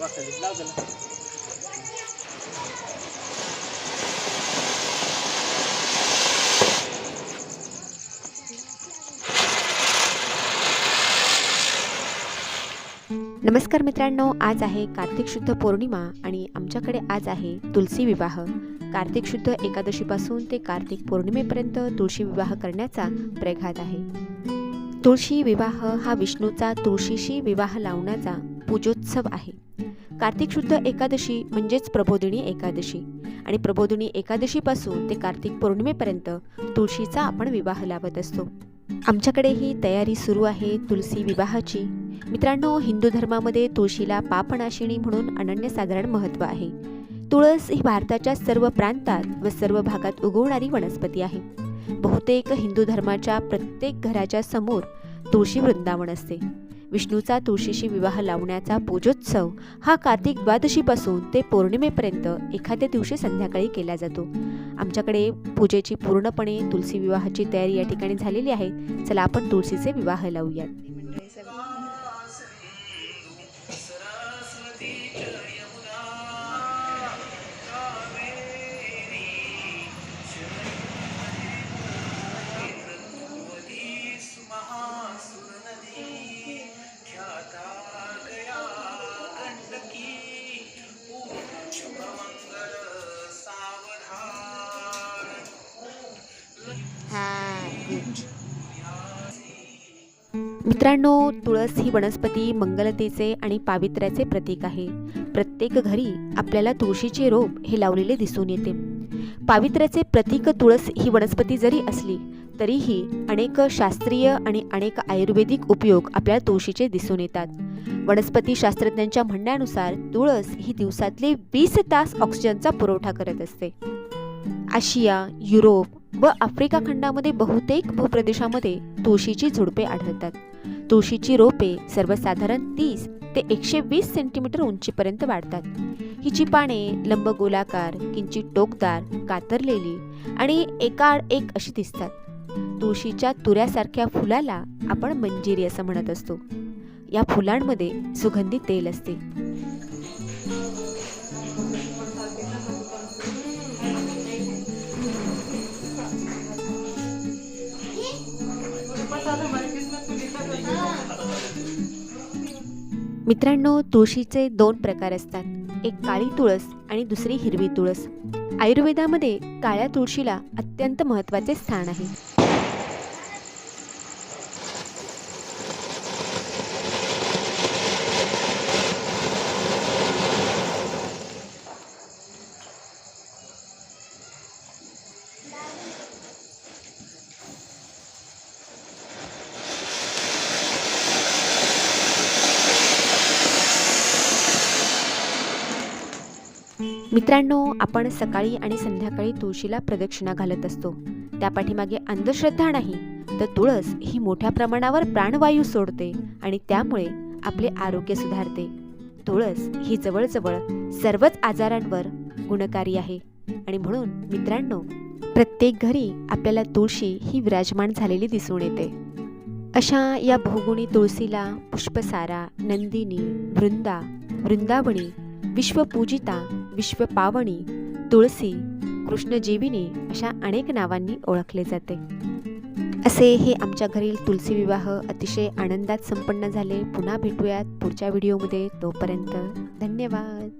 नमस्कार मित्रांनो आज आहे कार्तिक शुद्ध पौर्णिमा आणि आमच्याकडे आज आहे तुलसी विवाह. कार्तिक शुद्ध एकादशीपासून ते कार्तिक पौर्णिमेपर्यंत तुळशी विवाह करण्याचा प्रघात आहे. तुळशी विवाह हा विष्णूचा तुळशीशी विवाह लावण्याचा पूजोत्सव आहे. कार्तिक शुद्ध एकादशी म्हणजेच प्रबोधिनी एकादशी. आणि प्रबोधिनी एकादशीपासून ते कार्तिक पौर्णिमेपर्यंत तुळशीचा आपण विवाह लावत असतो. आमच्याकडे ही तयारी सुरू आहे तुलसी विवाहाची. मित्रांनो हिंदू धर्मामध्ये तुळशीला पापनाशिणी म्हणून अनन्यसाधारण महत्त्व आहे. तुळस ही भारताच्या सर्व प्रांतात व सर्व भागात उगवणारी वनस्पती आहे. बहुतेक हिंदू धर्माच्या प्रत्येक घराच्या समोर तुळशी वृंदावन असते. विष्णूचा तुळशीशी विवाह लावण्याचा पूजोत्सव हा कार्तिक द्वादशीपासून ते पौर्णिमेपर्यंत एखाद्या दिवशी संध्याकाळी केला जातो. आमच्याकडे पूजेची पूर्णपणे तुलसी विवाहाची तयारी या ठिकाणी झालेली आहे. चला आपण तुळशीचे विवाह लावूयात. मित्रांनो तुळस ही वनस्पती मंगलतेचे आणि पावित्र्याचे प्रतीक आहे. प्रत्येक घरी आपल्याला तुळशीचे रोप हे लावलेले दिसून येते. पावित्र्याचे प्रतीक तुळस ही वनस्पती जरी असली तरीही अनेक शास्त्रीय आणि अनेक आयुर्वेदिक उपयोग आपल्याला तुळशीचे दिसून येतात. वनस्पती शास्त्रज्ञांच्या म्हणण्यानुसार तुळस ही दिवसातले वीस तास ऑक्सिजनचा पुरवठा करत असते. आशिया युरोप व आफ्रिका खंडामध्ये बहुतेक भूप्रदेशामध्ये तुळशीची झुडपे आढळतात. तुळशीची रोपे सर्वसाधारण तीस ते एकशे वीस सेंटीमीटर उंचीपर्यंत वाढतात. हिची पाने लंबगोलाकार किंचित टोकदार कातरलेली आणि एकाआड एक अशी दिसतात. तुळशीच्या तुऱ्यासारख्या फुलाला आपण मंजिरी असं म्हणत असतो. या फुलांमध्ये सुगंधी तेल असते. मित्रांनो तुळशीचे दोन प्रकार असतात. एक काळी तुळस आणि दुसरी हिरवी तुळस. आयुर्वेदामध्ये काळ्या तुळशीला अत्यंत महत्त्वाचे स्थान आहे. मित्रांनो आपण सकाळी आणि संध्याकाळी तुळशीला प्रदक्षिणा घालत असतो. त्या पाठीमागे अंधश्रद्धा नाही तर तुळस ही मोठ्या प्रमाणावर प्राणवायू सोडते आणि त्यामुळे आपले आरोग्य सुधारते. तुळस ही जवळजवळ सर्वच आजारांवर गुणकारी आहे. आणि म्हणून मित्रांनो प्रत्येक घरी आपल्याला तुळशी ही विराजमान झालेली दिसून येते. अशा या बहुगुणी तुळशीला पुष्पसारा नंदिनी वृंदा वृंदावणी विश्वपूजिता विश्वपावणी तुळसी कृष्णजीविनी अशा अनेक नावांनी ओळखले जाते. असे हे आमच्या घरील तुलसी विवाह अतिशय आनंदात संपन्न झाले. पुन्हा भेटूयात पुढच्या व्हिडिओमध्ये. तोपर्यंत धन्यवाद.